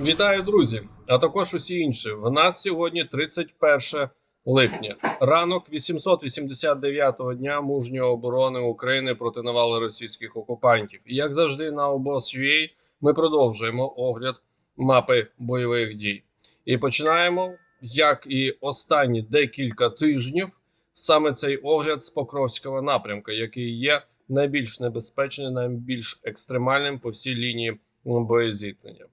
Вітаю, друзі! А також усі інші. В нас сьогодні 31 липня. Ранок 889-го дня мужньої оборони України проти навали російських окупантів. І як завжди, на обоз.ua ми продовжуємо огляд мапи бойових дій. І починаємо, як і останні декілька тижнів, саме цей огляд з Покровського напрямку, який є найбільш небезпечним, найбільш екстремальним по всій лінії боєзіткнення.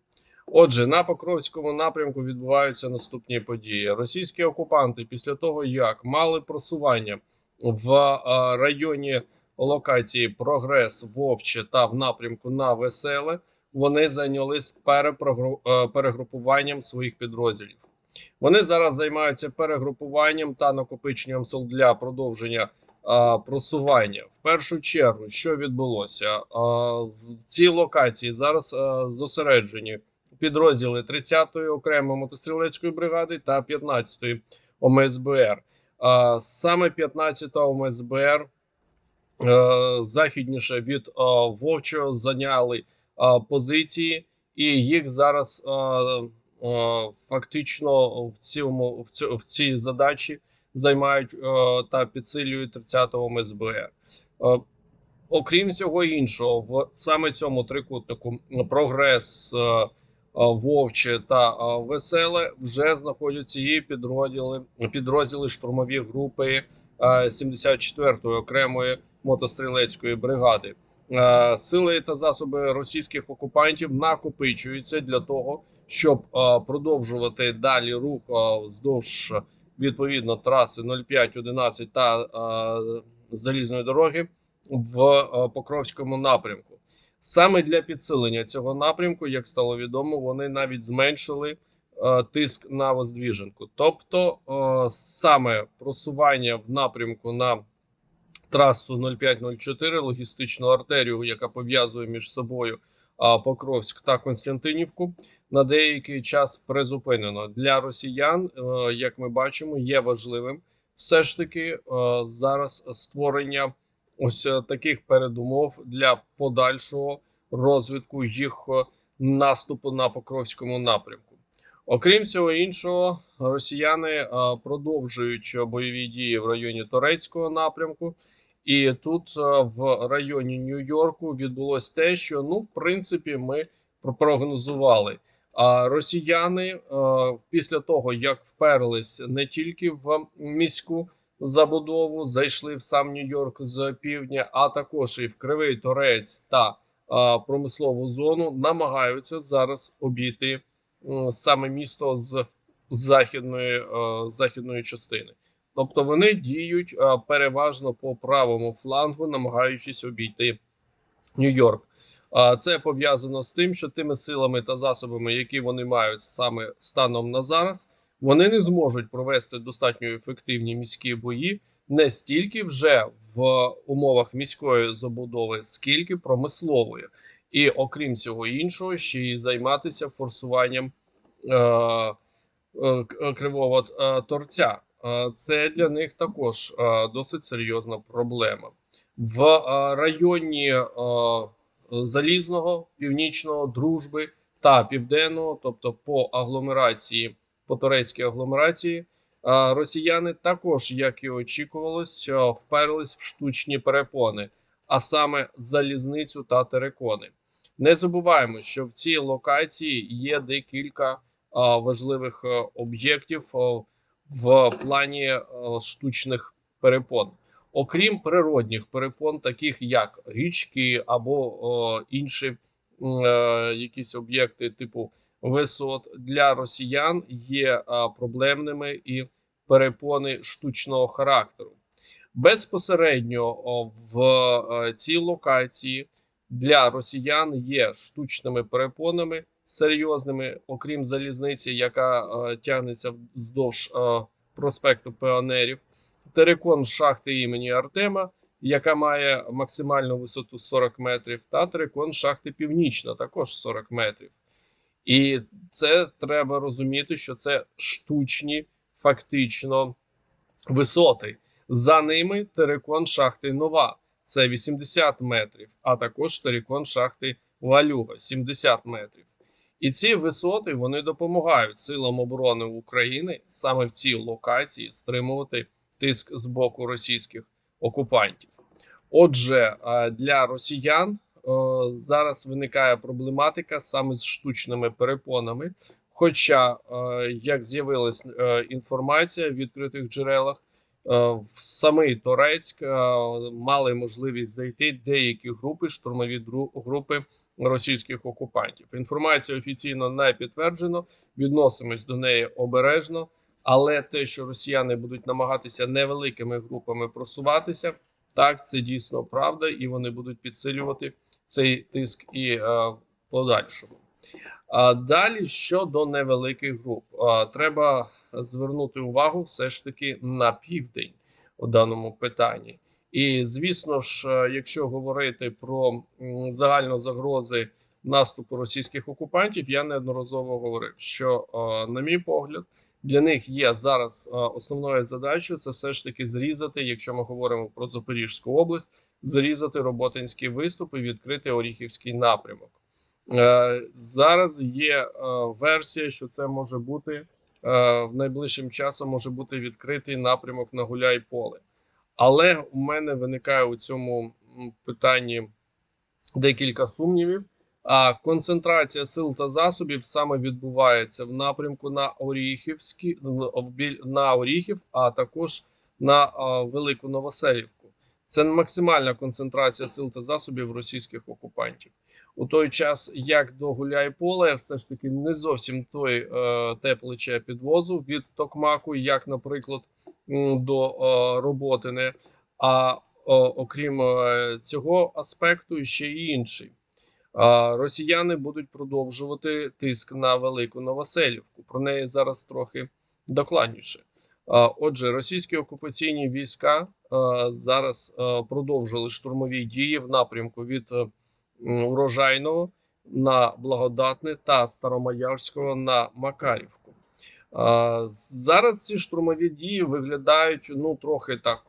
Отже, на Покровському напрямку відбуваються наступні події. Російські окупанти, після того як мали просування в е, районі локації Прогрес, Вовче та в напрямку на Веселе, вони зайнялись е, перегрупуванням своїх підрозділів. Вони зараз займаються перегрупуванням та накопиченням сил для продовження е, просування. В першу чергу, що відбулося в цій локації зараз зосереджені підрозділи 30-ї окремої мотострілецької бригади та 15-ї ОМСБР. Саме 15-та ОМСБР е, західніше від е, Вовчого зайняли е, позиції, і їх зараз фактично в цьому в, цій задачі займають та підсилюють 30-го ОМСБР. Е, Окрім всього іншого, в саме цьому трикутнику прогрес. Е, Вовче та Веселе вже знаходяться і підрозділи підрозділи штурмові групи а, 74-ї окремої мотострілецької бригади. Сили та засоби російських окупантів накопичуються для того, щоб продовжувати далі рух вздовж відповідно траси 0511 та залізної дороги в Покровському напрямку. Саме для підсилення цього напрямку, як стало відомо, вони навіть зменшили е, тиск на Воздвіженку. Тобто, е, саме просування в напрямку на трасу 0504, логістичну артерію, яка пов'язує між собою Покровськ та Константинівку, на деякий час призупинено для росіян. е, як ми бачимо, є важливим все ж таки е, зараз створення ось е, таких передумов для подальшого розвитку їх е, наступу на Покровському напрямку. Окрім всього іншого, росіяни е, продовжують бойові дії в районі Торецького напрямку. І тут в районі Нью-Йорку відбулось те, що ну, в принципі, ми прогнозували. А росіяни після того, як вперлись не тільки в міську забудову, зайшли в сам Нью-Йорк з півдня, а також і в Кривий Торець та а, промислову зону, намагаються зараз обійти м, саме місто з західної, е, західної частини. Тобто вони діють е, переважно по правому флангу, намагаючись обійти Нью-Йорк. А це пов'язано з тим, що тими силами та засобами, які вони мають саме станом на зараз, вони не зможуть провести достатньо ефективні міські бої не стільки вже в умовах міської забудови, скільки промислової, і окрім всього іншого, ще й займатися форсуванням е, е, кривого е, торця. Е, Це для них також е, досить серйозна проблема. В районі залізного, північного, дружби та південного, тобто по агломерації, по турецькій агломерації, росіяни також, як і очікувалось, вперлись в штучні перепони, а саме залізницю та терекони. Не забуваємо, що в цій локації є декілька важливих об'єктів в плані штучних перепон. Окрім природних перепон, таких як річки або інші е, якісь об'єкти типу висот для росіян є проблемними і перепони штучного характеру. Безпосередньо в е, цій локації для росіян є штучними перепонами серйозними, окрім залізниці, яка е, тягнеться вздовж е, проспекту Піонерів, терикон шахти імені Артема, яка має максимальну висоту 40 метрів, та терикон шахти Північна, також 40 метрів. І це треба розуміти, що це штучні фактично висоти. За ними терикон шахти нова. Це 80 метрів, а також терикон шахти Валюга 70 метрів. І ці висоти вони допомагають силам оборони України саме в цій локації стримувати тиск з боку російських окупантів. Отже, для росіян зараз виникає проблематика саме з штучними перепонами. Хоча, як з'явилась е, інформація в відкритих джерелах, в самий Торецьк мали можливість зайти деякі групи, штурмові групи російських окупантів. Інформація офіційно не підтверджено, відносимось до неї обережно. Але те, що росіяни будуть намагатися невеликими групами просуватися, так це дійсно правда, і вони будуть підсилювати цей тиск і е, в подальшому. А далі щодо невеликих груп, а, треба звернути увагу все ж таки на південь у даному питанні. І звісно ж, е, якщо говорити про загально загрози наступу російських окупантів, я неодноразово говорив, що, е, на мій погляд, для них є зараз основною задачею це все ж таки зрізати, якщо ми говоримо про Запорізьку область, зрізати роботинський виступ і відкрити Оріхівський напрямок. Е, Зараз є е, версія, що це може бути е, в найближчим часом може бути відкритий напрямок на Гуляй-Поле. Але у мене виникає у цьому питанні декілька сумнівів. А концентрація сил та засобів саме відбувається в напрямку на Оріхівський на Оріхів, а також на Велику Новоселівку. Це максимальна концентрація сил та засобів російських окупантів. У той час, як до Гуляйполе, все ж таки не зовсім той е, те плече підвозу від Токмаку, як, наприклад, до е, Роботине. А о, окрім е, цього аспекту, ще й інший. Росіяни будуть продовжувати тиск на Велику Новоселівку. Про неї зараз трохи докладніше. Отже, російські окупаційні війська зараз продовжили штурмові дії в напрямку від е, урожайного на благодатне та Старомаярського на Макарівку. Зараз ці штурмові дії виглядають ну трохи так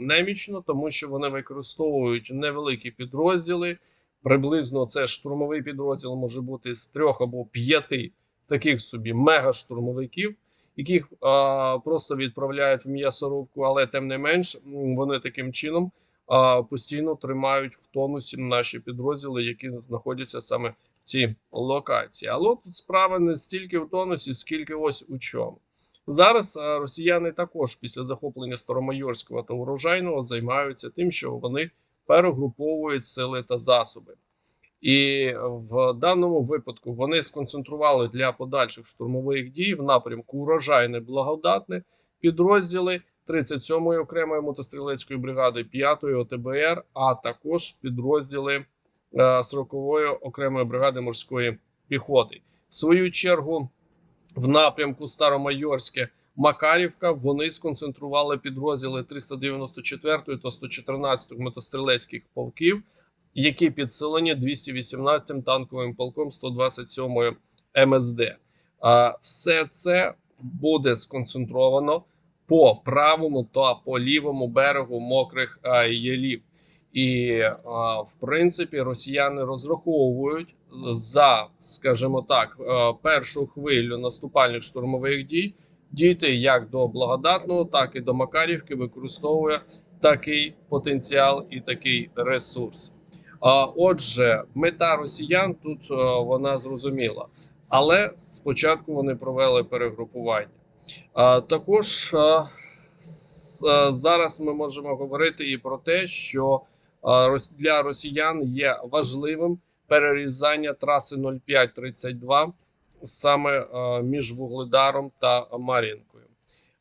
немічно, тому що вони використовують невеликі підрозділи. Приблизно це штурмовий підрозділ може бути з трьох або п'яти таких собі мегаштурмовиків, яких а, просто відправляють в м'ясорубку, але тим не менш вони таким чином а, постійно тримають в тонусі наші підрозділи, які знаходяться саме в цій локації. Але тут справа не стільки в тонусі, скільки ось у чому. Зараз росіяни також після захоплення Старомайорського та урожайного займаються тим, що вони перегруповують сили та засоби. І в даному випадку вони сконцентрували для подальших штурмових дій в напрямку урожайне благодатне підрозділи 37-ї окремої мотострілецької бригади 5-ї ОТБР, а також підрозділи е, 40-ї окремої бригади морської піхоти. В свою чергу, в напрямку Старомайорське Макарівка вони сконцентрували підрозділи 394 та 114 мотострілецьких полків, які підсилені 218 танковим полком 127 МСД. А все це буде сконцентровано по правому та по лівому берегу мокрих а, ялів. І в принципі росіяни розраховують за, скажімо так, а, першу хвилю наступальних штурмових дій дійти як до благодатного, так і до Макарівки, використовує такий потенціал і такий ресурс. Отже, мета росіян тут вона зрозуміла, але спочатку вони провели перегрупування. Також с- а, зараз ми можемо говорити і про те, що для росіян є важливим перерізання траси 0532 саме е, між Вугледаром та Мар'їнкою.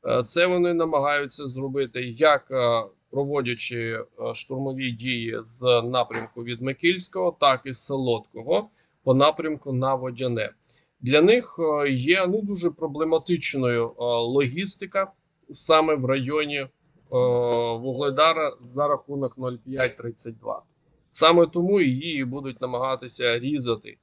Е, Це вони намагаються зробити як е, проводячи е, штурмові дії з напрямку від Микільського, так і з Солодкого по напрямку на Водяне. Для них е, є ну дуже проблематичною е, логістика саме в районі Вугледара за рахунок 0532. Саме тому її будуть намагатися різати.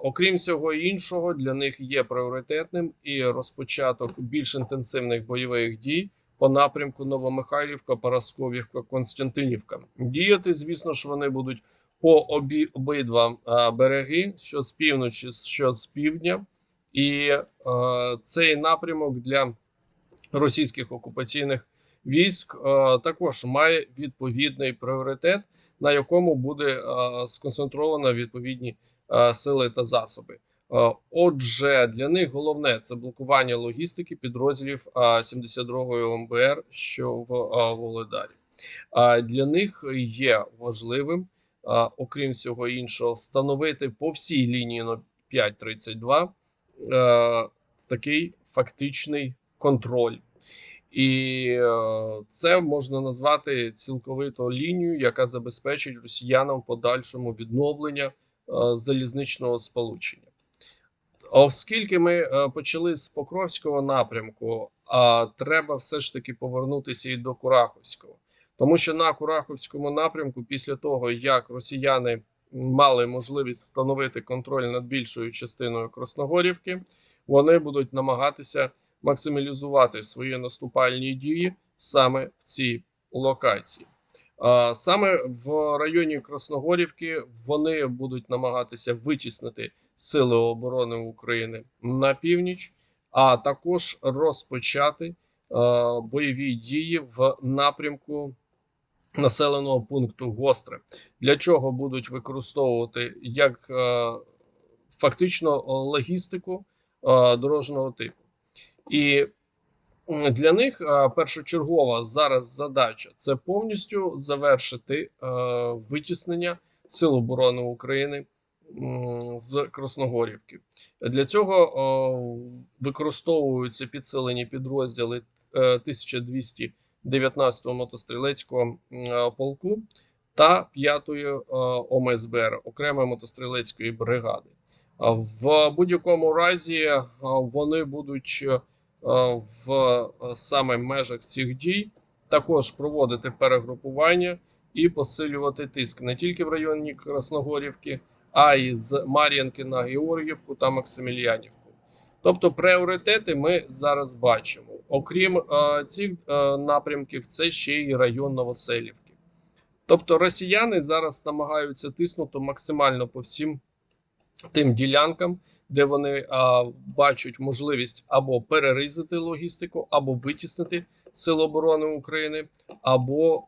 Окрім всього іншого, для них є пріоритетним і розпочаток більш інтенсивних бойових дій по напрямку Новомихайлівка, Парасковівка, Константинівка. Діяти, звісно ж, вони будуть по обі, обидва е, береги, що з півночі, що з півдня, і е, цей напрямок для російських окупаційних військ е, також має відповідний пріоритет, на якому буде е, сконцентровано відповідні е, сили та засоби. Е, Отже, для них головне це блокування логістики підрозділів е, 72-ї ОМБР, що в е, Володарі. Для них є важливим, окрім всього іншого, встановити по всій лінії 532 е, такий фактичний контроль. І е, це можна назвати цілковито лінію, яка забезпечить росіянам подальшому відновлення е, залізничного сполучення. Оскільки ми е, почали з Покровського напрямку, а треба все ж таки повернутися і до Кураховського. Тому що на Кураховському напрямку, після того як росіяни мали можливість встановити контроль над більшою частиною Красногорівки, вони будуть намагатися максималізувати свої наступальні дії саме в цій локації. Саме в районі Красногорівки вони будуть намагатися витіснити Сили оборони України на північ, а також розпочати е, бойові дії в напрямку населеного пункту Гостре, для чого будуть використовувати як е, фактично логістику е, дорожнього типу. І для них е, першочергова зараз задача це повністю завершити е, витіснення Сил оборони України з Красногорівки. Для цього використовуються підсилені підрозділи е, 1219-го мотострілецького е, полку та 5-ї е, ОМСБР окремої мотострілецької бригади. В будь-якому разі е, вони будуть е, в е, саме межах цих дій також проводити перегрупування і посилювати тиск не тільки в районі Красногорівки, а й з Мар'їнки на Георгіївку та Максимільянівку. Тобто пріоритети ми зараз бачимо. Окрім е, цих е, напрямків, це ще й район Новоселівки. Тобто росіяни зараз намагаються тиснути максимально по всім тим ділянкам, де вони е, бачать можливість або перерізати логістику, або витіснити Сили оборони України, або, е,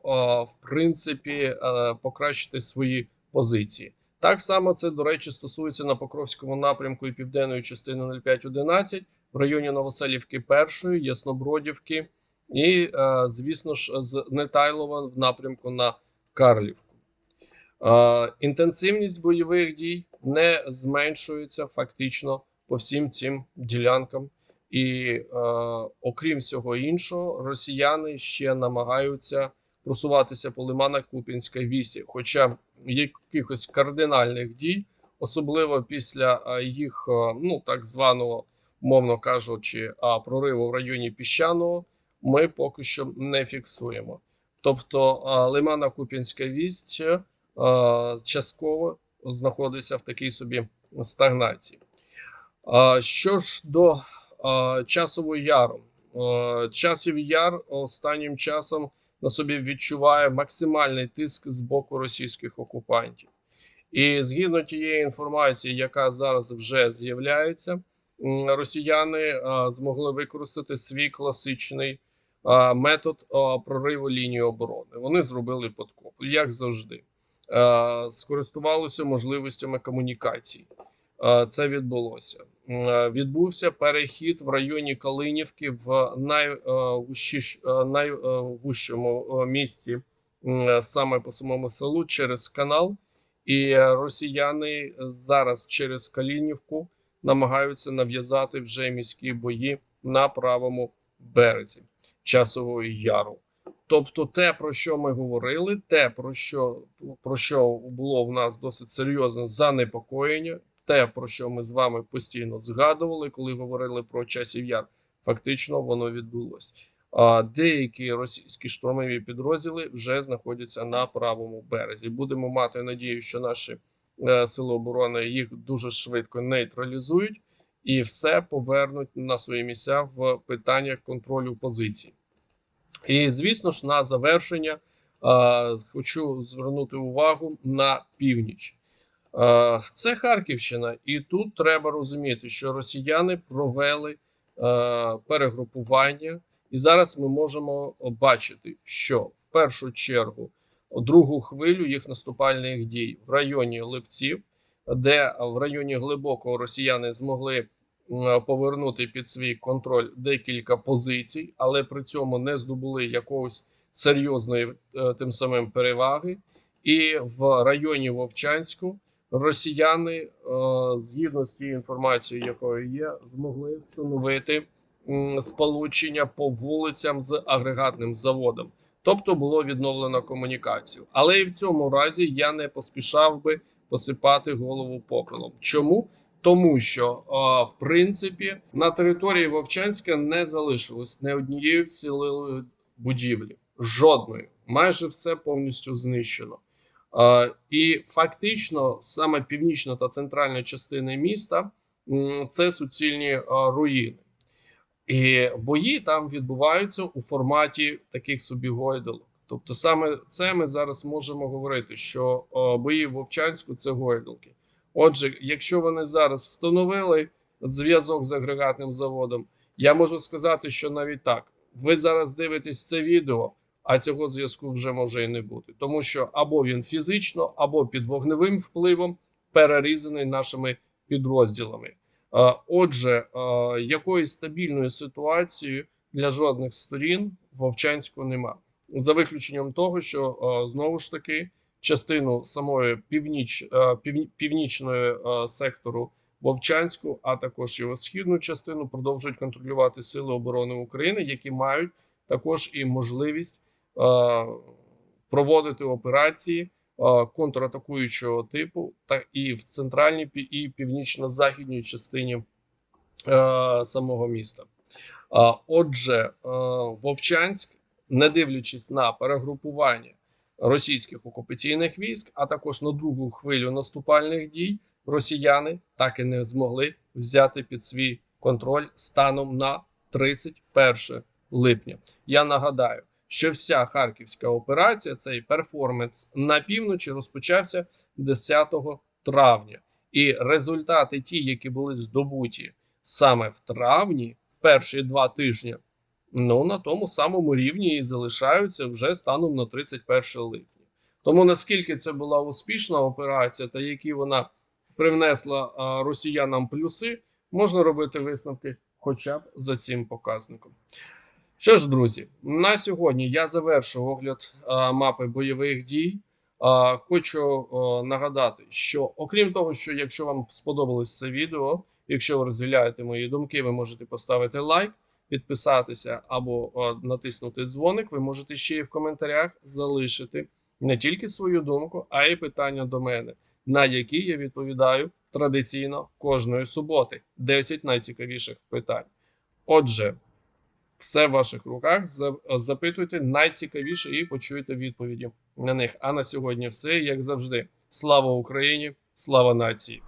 в принципі, е, покращити свої позиції. Так само це, до речі, стосується на Покровському напрямку і південної частини 0511, в районі Новоселівки першої, Яснобродівки, і, е, звісно ж, з Нетайлова в напрямку на Карлівку. Е, Інтенсивність бойових дій не зменшується фактично по всім цим ділянкам. І е, окрім всього іншого, росіяни ще намагаються просуватися по лиманах Купінської вісі. Хоча якихось кардинальних дій, особливо після їх ну так званого, мовно кажучи, прориву в районі піщаного, ми поки що не фіксуємо. Тобто Лимана Купінська вість частково знаходиться в такій собі стагнації. Що ж до часового яру, часів яр останнім часом на собі відчуває максимальний тиск з боку російських окупантів. І згідно тієї інформації, яка зараз вже з'являється, росіяни змогли використати свій класичний метод прориву лінії оборони. Вони зробили подкоп, як завжди, скористувалися можливостями комунікацій. Це відбулося. Е, Відбувся перехід в районі Калинівки в е, найвущому е, місці саме по самому селу через канал. І росіяни зараз через Калінівку намагаються нав'язати вже міські бої на правому березі Часового Яру. Тобто, те, про що ми говорили, те, про що, про що було в нас досить серйозне занепокоєння, те, про що ми з вами постійно згадували, коли говорили про часів яр, фактично воно відбулося. А деякі російські штурмові підрозділи вже знаходяться на правому березі. Будемо мати надію, що наші е, сили оборони їх дуже швидко нейтралізують і все повернуть на свої місця в питаннях контролю позицій. І звісно ж, на завершення Е, Хочу звернути увагу на північ. Е, Це Харківщина, і тут треба розуміти, що росіяни провели е, перегрупування, і зараз ми можемо бачити, що в першу чергу другу хвилю їх наступальних дій в районі Липців, де в районі глибокого росіяни змогли повернути під свій контроль декілька позицій, але при цьому не здобули якогось серйозної е, тим самим переваги. І в районі Вовчанську росіяни, е, згідно з тією інформацією, якою є, змогли встановити сполучення по вулицям з агрегатним заводом. Тобто було відновлено комунікацію. Але і в цьому разі я не поспішав би посипати голову попелом. Чому? Тому що, е, в принципі, на території Вовчанська не залишилось не однієї вцілілої будівлі, жодної, майже все повністю знищено. І фактично саме північна та центральна частини міста це суцільні руїни. І бої там відбуваються у форматі таких собі гойдалок. Тобто, саме це ми зараз можемо говорити, що бої в Вовчанську це гойдалки. Отже, якщо вони зараз встановили зв'язок з агрегатним заводом, я можу сказати, що навіть так, ви зараз дивитесь це відео, а цього зв'язку вже може і не бути, тому що або він фізично, або під вогневим впливом перерізаний нашими підрозділами. Отже, якоїсь стабільної ситуації для жодних сторін Вовчанську нема. За виключенням того, що знову ж таки частину самої північ, півні- північної сектору Вовчанську, а також його східну частину продовжують контролювати Сили оборони України, які мають також і можливість проводити операції е, контратакуючого типу, та і в центральній і північно-західній частині е, самого міста. Отже, е, Вовчанськ, не дивлячись на перегрупування російських окупаційних військ, а також на другу хвилю наступальних дій, росіяни так і не змогли взяти під свій контроль станом на 31 липня. Я нагадаю, що вся харківська операція, цей перформанс на півночі розпочався 10 травня, і результати, ті, які були здобуті саме в травні, перші два тижні, ну на тому самому рівні і залишаються вже станом на 31 липня. Тому наскільки це була успішна операція, та які вона привнесла росіянам плюси, можна робити висновки хоча б за цим показником. Що ж, друзі, на сьогодні я завершу огляд а, мапи бойових дій. А, хочу а, нагадати, що окрім того, що якщо вам сподобалось це відео, якщо ви розділяєте мої думки, ви можете поставити лайк, підписатися або а, натиснути дзвоник. Ви можете ще й в коментарях залишити не тільки свою думку, а й питання до мене, на які я відповідаю традиційно кожної суботи. 10 найцікавіших питань. Отже, все в ваших руках. Запитуйте найцікавіше і почуйте відповіді на них. А на сьогодні все, як завжди. Слава Україні, слава нації!